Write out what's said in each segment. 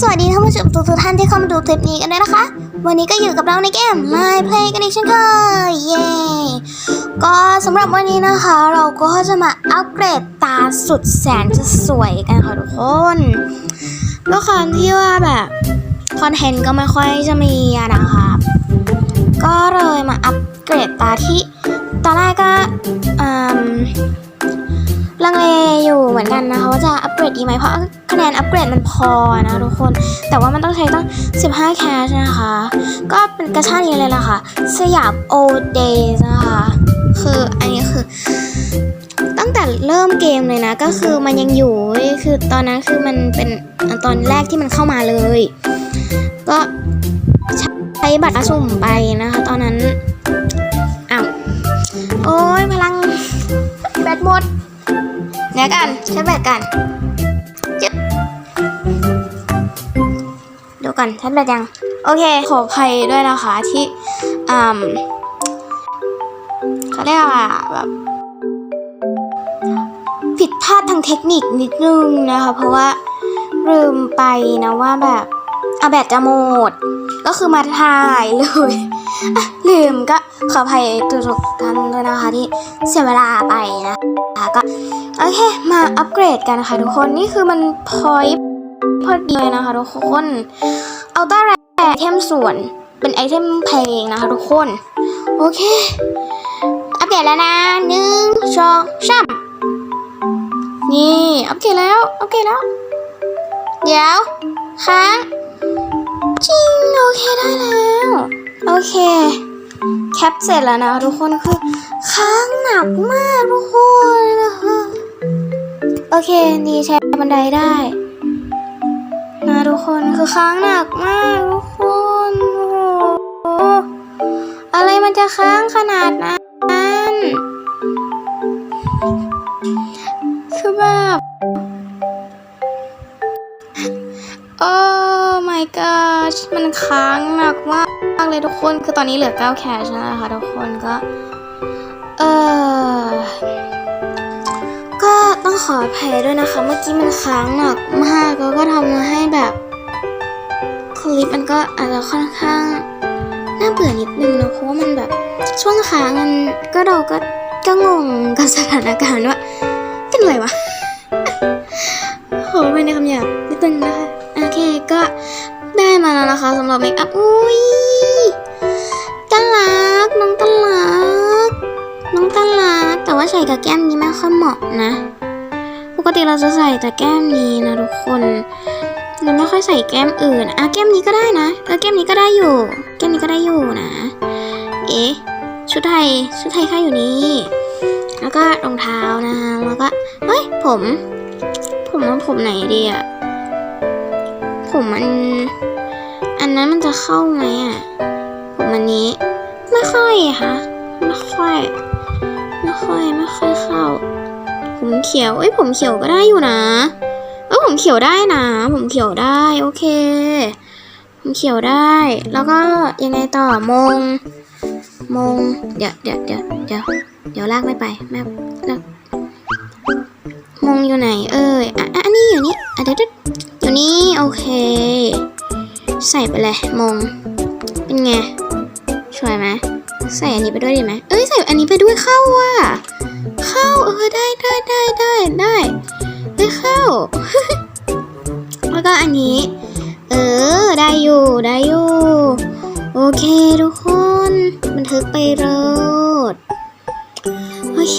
สวัสดีท่านผู้ชมทุกท่านที่เข้ามาดูคลิปนี้กันด้วยนะคะ วันนี้ก็อยู่กับเราในเกม My Play กันอีกเช่นเคยเย้ก็สำหรับวันนี้นะคะ เราก็จะมาอัปเกรดตาสุดแสนจะสวยกันค่ะทุกคนด้วยความที่ว่าแบบคอนเทนต์ก็ไม่ค่อยจะมีะนะคะก็เลยมาอัปเกรดตาที่ตอนแรกก็อืม ลังเลอยู่เหมือนกันนะคะว่าจะอัปเกรดดีไหมเพราะคะแนนอัปเกรดมันพอนะทุกคน แต่ว่ามันต้องใช้ตั้ง 15 แคชนะคะ ก็เป็นกระชานี้เลยล่ะค่ะ สยาม o days นะคะ คืออันนี้คือ ตั้งแต่เริ่มเกมเลยนะ ก็คือมันยังอยู่คือตอนนั้นคือมันเป็นอันตอนแรกที่มันเข้ามาเลย ก็ใช้บัตรสุ่มไปนะคะ ตอนนั้นอ้าวโอ้ยพลังแบตหมด เดี๋ยวกันใช้แบตกันจึ๊บดูก่อนใช้แบตยัง โอเค ขออภัยด้วยนะคะที่อืมเขาเรียกว่าแบบผิดพลาดทางเทคนิคนิดนึงนะคะ เพราะว่าลืมไปนะว่าแบบเอาแบตจะหมด ก็คือมาถ่ายเลย ลืมก็ขออภัยทุกท่านด้วยนะคะที่เสียเวลาไปนะคะก็โอเคมาอัปเกรดกันค่ะทุกคนนี่คือมันพอยพอดีเลยนะคะทุกคนเอาต้าแรไอเทมส่วนเป็นไอเทมเพลงนะคะทุกคน โอเค อัปเกรดแล้วนะหนึ่งสองสามนี่อัปเกรดแล้วอัปเกรดแล้ว เดี๋ยวค้างจริงโอเคได้แล้ว โอเค แคปเสร็จแล้วนะทุกคนคือค้างหนักมากทุกคนนะคะโอเคดีใช้บันไดได้ นะทุกคนคือค้างหนักมากทุกคนโอ้โหอะไรมันจะค้างขนาดนั้นคือแบบโอ้ my gosh มันค้างหนักมากากเลยทุกคน คือตอนนี้เหลือ 9 แคชนะคะทุกคนก็ เออก็ต้องขออภัยด้วยนะคะ เมื่อกี้มันค้างหนักมากแล้วก็ทำให้แบบ คลิปมันก็อาจจะค่อนข้างน่าเบื่อนิดนึงนะเพราะว่ามันแบบช่วงค้างมันก็เราก็ก็งงกับสถานการณ์ว่าเป็นไรวะโหไปในคำหยาบนิดนึงนะคะโอเคก็ได้มาแล้วนะคะสำหรับเมคอัพอุ้ย ว่าใส่กับแก้มนี้ไม่ค่อยเหมาะนะ ปกติเราจะใส่แต่แก้มนี้นะทุกคนเราไม่ค่อยใส่แก้มอื่นอะแก้มนี้ก็ได้นะแล้วแก้มนี้ก็ได้อยู่ แก้มนี้ก็ได้อยู่นะ เอ๊ะชุดไทยชุดไทยค่าอยู่นี่แล้วก็รองเท้านะแล้วก็เฮ้ยผม ผมว่าผมไหนดีอะผมมันอันนั้นมันจะเข้าไหมอะผมอันนี้ ไม่ค่อยค่ะไม่ค่อย อยไม่ค่อยเข้า ผมเขียว เอ้ยผมเขียวก็ได้อยู่นะ เออผมเขียวได้นะ ผมเขียวได้โอเค ผมเขียวได้ แล้วก็ยังไงต่อมง มง เดี๋ยวเดี๋ยวเดี๋ยวเดี๋ยวเดี๋ยวลากไม่ไปแม่ลากมงอยู่ไหนเอ้ย อะอะอันนี้อยู่นี่อะเดี๋ยวเดี๋ยวอยู่นี่โอเค ใส่ไปเลยมง เป็นไงสวยไหม ใส่อันนี้ไปด้วยดีไหมเอ้ยใส่อันนี้ไปด้วยเข้าว่ะเข้าเออได้ได้ได้ได้ได้ได้เข้า แล้วก็อันนี้ เออได้อยู่ได้อยู่โอเคทุกคนบันทึกไปโรดโอเค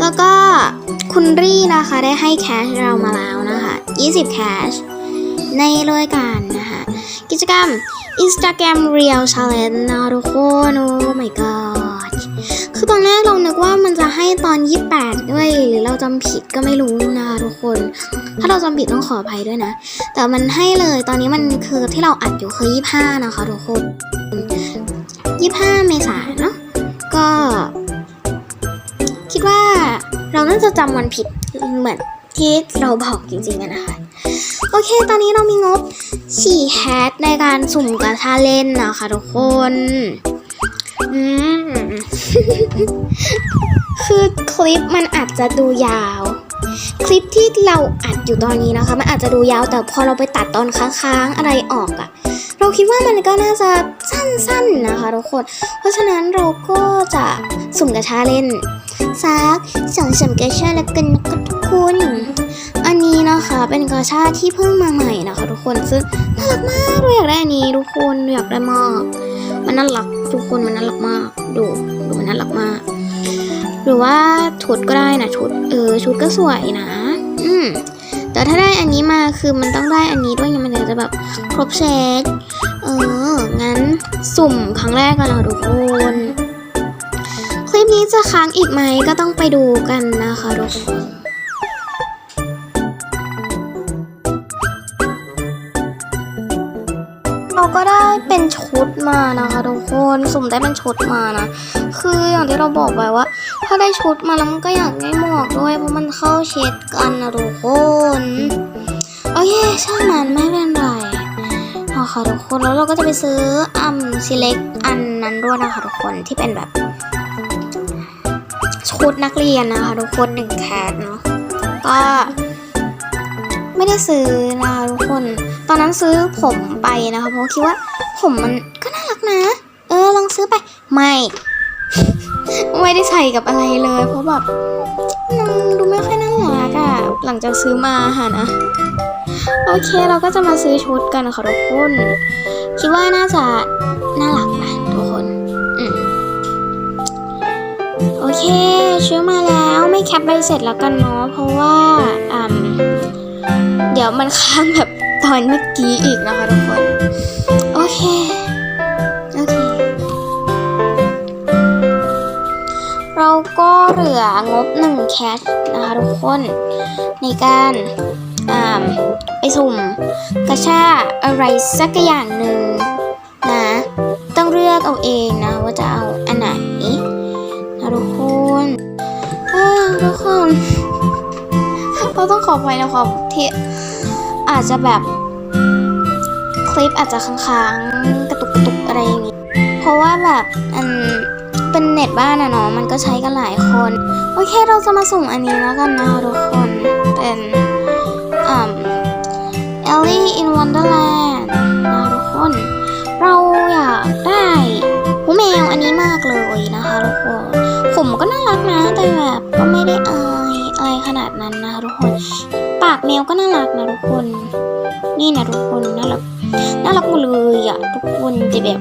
แล้วก็คุณรี่นะคะได้ให้แคชเรามาแล้วนะคะ 20 แคชในรายการนะคะ กิจกรรม Instagram Real Challenge นะทุกคนโอ้ my god คือตอนแรกเรานึกว่ามันจะให้ตอน 28 ด้วย หรือเราจำผิดก็ไม่รู้นะคะทุกคน ถ้าเราจำผิดต้องขออภัยด้วยนะ แต่มันให้เลยตอนนี้มันคือที่เราอัดอยู่คือ 25 นะคะทุกคน 25 เมษายนเนาะก็ คิดว่าเราน่าจะจำวันผิดเหมือนที่เราบอกจริงๆนะคะ โอเค ตอนนี้เรามีงบ4แฮชในการสุ่มกระทาเล่นนะคะทุกคน อืม คือคลิปมันอาจจะดูยาว คลิปที่เราอัดอยู่ตอนนี้นะคะ มันอาจจะดูยาวแต่พอเราไปตัดตอนค้างๆอะไรออกอะเราคิดว่ามันก็น่าจะสั้นๆนะคะทุกคน เพราะฉะนั้นเราก็จะสุ่มกระชาเล่นสักสองสามกระชาแล้วกันนะคะทุกคน อันนี้นะคะเป็นกระชาที่เพิ่งมาใหม่นะคะ ทุกคนซึ่งน่ารักมากเราอยากได้อันนี้ทุกคนอยากได้มากมันน่ารักทุกคนมันน่ารักมากดูดูมันน่ารักมาก หรือว่าชุดก็ได้นะชุดเออชุดก็สวยนะ อืมแต่ถ้าได้อันนี้มาคือมันต้องได้อันนี้ด้วยไงมันถึงจะแบบครบเซตเอองั้นสุ่มครั้งแรกกันเหรอทุกคนคลิปนี้จะค้างอีกไหมก็ต้องไปดูกันนะคะทุกคน ก็ได้เป็นชุดมานะคะทุกคนสุ่มได้เป็นชุดมานะ คืออย่างที่เราบอกไปว่า ถ้าได้ชุดมาแล้วมันก็อยากได้หมวกด้วยเพราะมันเข้าเช็ดกันนะทุกคนโอเคช่างมันไม่เป็นไรนะคะทุกคนแล้วเราก็จะไปซื้ออัมซีเล็กอันนั้นด้วยนะคะทุกคนที่เป็นแบบชุดนักเรียนนะคะทุกคนหนึ่งแคทเนาะก็ไม่ได้ซื้อนะคะทุกคน ตอนนั้นซื้อผมไปนะคะเพราะคิดว่า ผมมันก็น่ารักนะ เออลองซื้อไป ไม่ ไม่ได้ใส่กับอะไรเลย เพราะแบบมันดูไม่ค่อยน่ารักอะหลังจากซื้อมาค่ะนะ โอเคเราก็จะมาซื้อชุดกันค่ะทุกคนคิดว่าน่าจะน่ารักนะทุกคนอืมโอเคซื้อมาแล้วไม่แคปใบเสร็จแล้วกันเนาะเพราะว่าอืมเดี๋ยวมันค้างแบบ ตอนเมื่อกี้อีกนะคะทุกคน โอเค โอเค เราก็เหลืองบหนึ่งแคชนะคะทุกคน ในการไปสุ่มกระชาอะไรสักอย่างหนึ่งนะ ต้องเลือกเอาเองนะว่าจะเอาอันไหนนะทุกคนทุกคนเราต้องขออภัยนะครับที่อาจจะแบบ ลิปอาจจะค้างๆ กระตุกกระตุกอะไรอย่างงี้ เพราะว่าแบบอันเป็นเน็ตบ้านอะเนาะ มันก็ใช้กันหลายคน โอเคเราจะมาสุ่มอันนี้แล้วกันนะคะทุกคน เป็นอ่า Ellie in Wonderland นะคะทุกคน เราอยากได้หูแมวอันนี้มากเลยนะคะทุกคน ผมก็น่ารักนะ แต่แบบก็ไม่ได้อายอะไรขนาดนั้นนะคะทุกคน ปากแมวก็น่ารักนะทุกคน นี่นะทุกคนน่ารัก น่ารักหมดเลยอะ ทุกคนแต่แบบ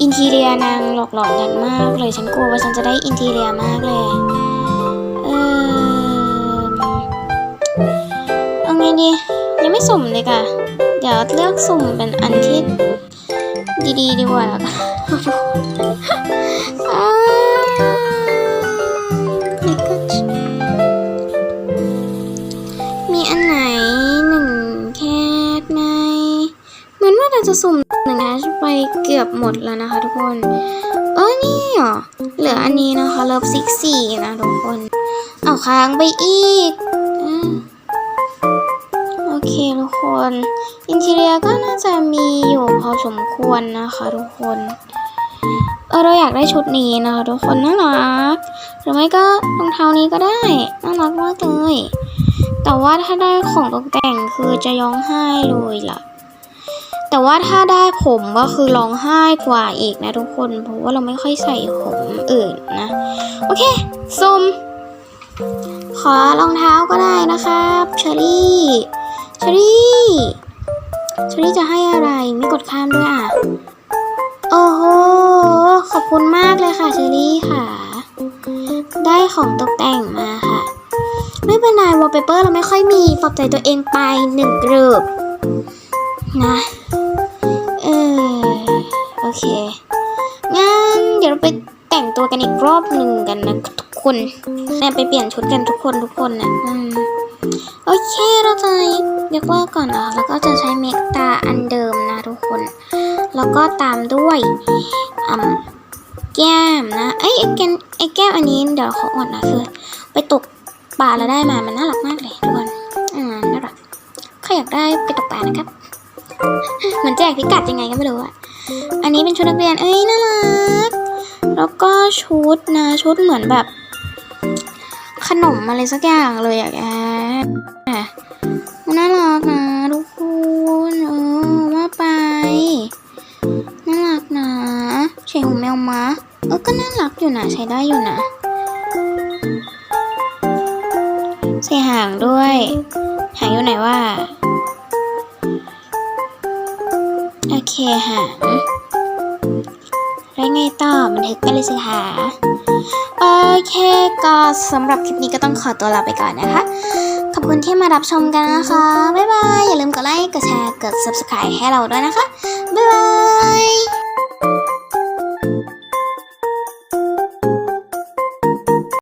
อินทีเรียนางหลอกหลอนกันมากเลย ฉันกลัวว่าฉันจะได้อินทีเรียมากเลยเออเอาไงดี ยังไม่สุ่มเลยค่ะ เดี๋ยวเลือกสุ่มเป็นอันที่ดีๆดีกว่าละ มือนว่าเราจะสุ่มหนึ่งแคทไปเกือบหมดแล้วนะคะทุกคน เออนี่เหรอ เหลืออันนี้นะคะเลิฟซิกสี่นะทุกคน เอาค้างไปอีกอ่าโอเคทุกคน อินทีเรียก็น่าจะมีอยู่พอสมควรนะคะทุกคน เออเราอยากได้ชุดนี้นะคะทุกคนน่ารัก หรือไม่ก็รองเท้านี้ก็ได้ น่ารักมากเลย แต่ว่าถ้าได้ของตกแต่งคือจะร้องไห้เลยล่ะ แต่ว่าถ้าได้ผมก็คือร้องไห้กว่าอีกนะทุกคน เพราะว่าเราไม่ค่อยใส่ผมอื่นนะ โอเคซุมขอรองเท้าก็ได้นะครับเชอรี่เชอรี่เชอรี่จะให้อะไรไม่กดข้ามด้วยอะ โอ้โห ขอบคุณมากเลยค่ะเชอรี่ค่ะ ได้ของตกแต่งมาค่ะ ไม่เป็นไรวอลเปเปอร์เราไม่ค่อยมีปลอบใจตัวเองไปหนึ่งกรุบนะ เค งั้นเดี๋ยวเราไปแต่งตัวกันอีกรอบหนึ่งกันนะทุกคนเนี่ไปเปลี่ยนชุดกันทุกคนทุกคนนะอืมโอเคเราจะเรียกว่าก่อนนะแล้วก็จะใช้เมกตาอันเดิมนะทุกคน แล้วก็ตามด้วยอืมแก้มนะเอ้ยไอ้แก้มไอ้แก้มอันนี้เดี๋ยวเขออดนะคือ ไปตกปลาแล้วได้มามันน่ารักมากเลยทุกคนอืมน่ารักใครอยากได้ไปตกปลานะครับเหมือนแจกพิกัดยังไงก็ไม่รู้อะ อันนี้เป็นชุดนักเรียน เอ้ยน่ารัก แล้วก็ชุดนะชุดเหมือนแบบคนมอะไรสักอย่างเลยอะแกนน่ารักนะทุกคนเออว่าไป น่ารักนะใช่หูแมวมะเออก็น่ารักอยู่นะใช้ได้อยู่นะใส่หางด้วย หางอยู่ไหนว่า โอเคหาง แล้วไงต่อบันทึกไปเลยสิคะโอเคก็สำหรับคลิปนี้ก็ต้องขอตัวลาไปก่อนนะคะ ขอบคุณที่มารับชมกันนะคะ บ๊ายบาย อย่าลืมกดไลค์ กดแชร์ กด subscribe ให้เราด้วยนะคะ บ๊ายบาย